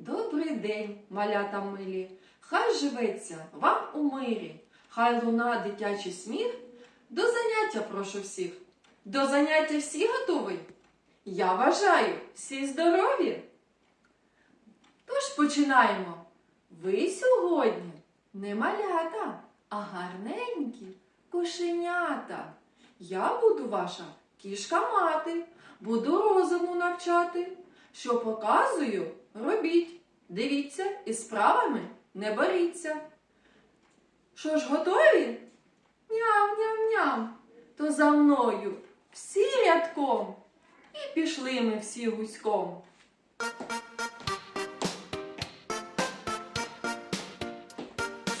Добрий день, малята милі, хай живеться вам у мирі, хай луна дитячий сміх. До заняття прошу всіх. До заняття всі готові? Я вважаю, всі здорові. Тож починаємо. Ви сьогодні не малята, а гарненькі кошенята. Я буду ваша кішка мати, буду розуму навчати. Що показую, робіть. Дивіться і справами не боріться. Що ж готові? Ням-ням-ням. То за мною всі рядком. І пішли ми всі гуськом.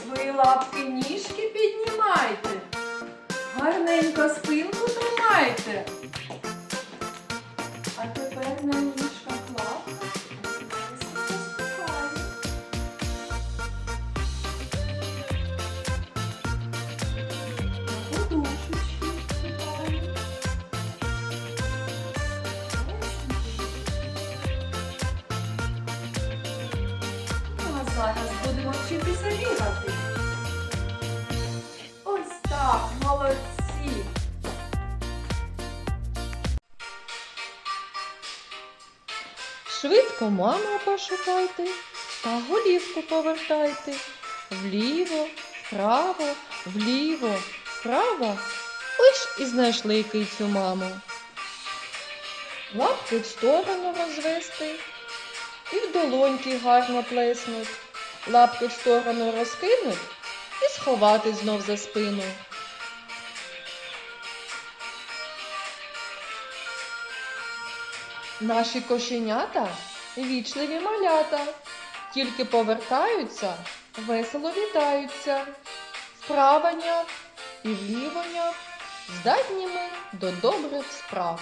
Свої лапки ніжки піднімайте. Гарненько спинку тримайте. А тепер на зараз будемо вчитися бігати. Ось так, молодці. Швидко маму пошукайте та голівку повертайте. Вліво, вправо, вліво, вправо. Ось і знайшли кицю маму. Лапки в сторону розвести і в долоньки гарно плеснуть. Лапки в сторону розкинуть і сховати знов за спину. Наші кошенята вічливі малята, тільки повертаються, весело вітаються, вправання і влівання здатніми до добрих справ.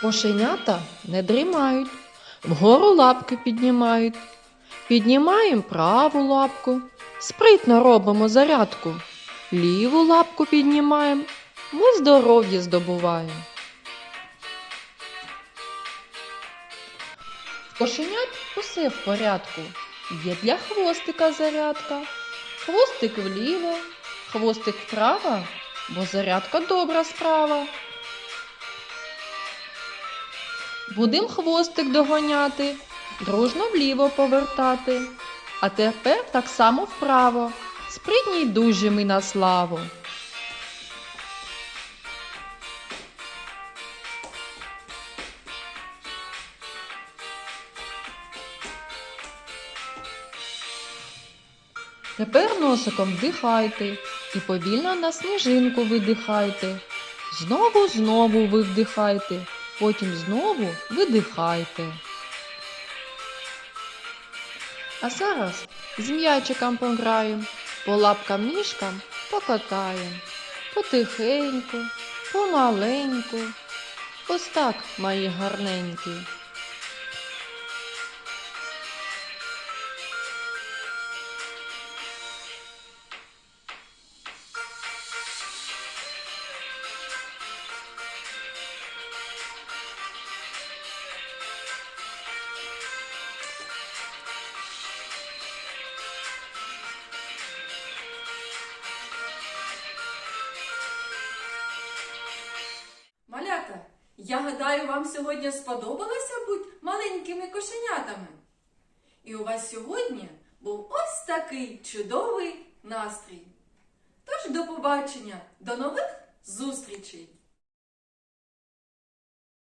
Кошенята не дрімають, вгору лапки піднімають. Піднімаємо праву лапку, спритно робимо зарядку. Ліву лапку піднімаємо, ми здоров'я здобуваємо. Кошенят усе в порядку. Є для хвостика зарядка. Хвостик вліво, хвостик вправо, бо зарядка добра справа. Будем хвостик догоняти, дружно вліво повертати. А тепер так само вправо. Спритні й ми на славу. Тепер носиком вдихайте і повільно на сніжинку видихайте. Знову знову ви вдихайте, потім знову видихайте. А зараз з м'ячиком пограємо, по лапкам ніжкам покатаємо. Потихеньку, помаленьку. Ось так, мої гарненькі. Я гадаю, вам сьогодні сподобалося бути маленькими кошенятами. І у вас сьогодні був ось такий чудовий настрій. Тож до побачення, до нових зустрічей!